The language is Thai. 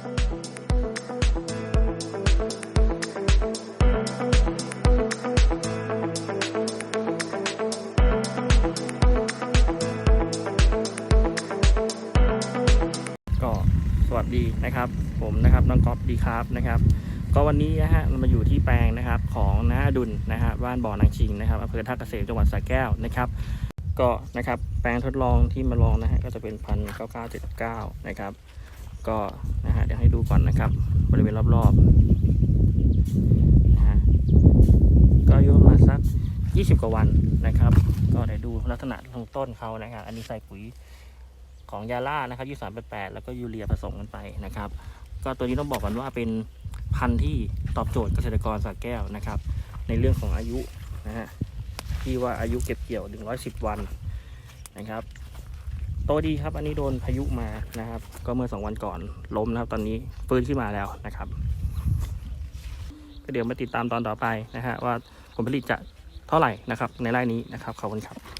ก็สวัสดีนะครับ ผมนะครับน้องกอบดีครับนะครับ ก็วันนี้นะฮะเรามาอยู่ที่แปลงนะครับของน้าดุลนะฮะบ้านบ่อนางชิงนะครับอำเภอท่าเกษตรจังหวัดสระแก้วนะครับ ก็นะครับแปลงทดลองที่มาลองนะฮะก็จะเป็นพันเก้าเก้าเจ็ดเก้านะครับ ก็นะ เดี๋ยวให้ดูก่อนนะครับ บริเวณรอบๆนะฮะก็อายุประมาณสัก 20 กว่าวันนะครับ ก็เดี๋ยวดูลักษณะของต้นเขานะครับ อันนี้ใส่ปุ๋ยของยาล่านะครับยูสามแปดแล้วก็ยูเรียผสมกันไปนะครับ ก็ตัวนี้ต้องบอกกันว่าเป็นพันธุ์ที่ตอบโจทย์เกษตรกรสระแก้วนะครับ ในเรื่องของอายุนะฮะที่ว่าอายุเก็บเกี่ยว 110 วันนะครับ ตดีครับ อันนี้โดนพายุมานะครับ ก็เมื่อ 2 วันก่อนล้มนะครับ ตอนนี้ฟื้นขึ้นมาแล้วนะครับ ก็เดี๋ยวมาติดตามตอนต่อไปนะฮะว่าผลผลิตจะเท่าไหร่นะครับ ในไร่นี้นะครับขอบคุณครับ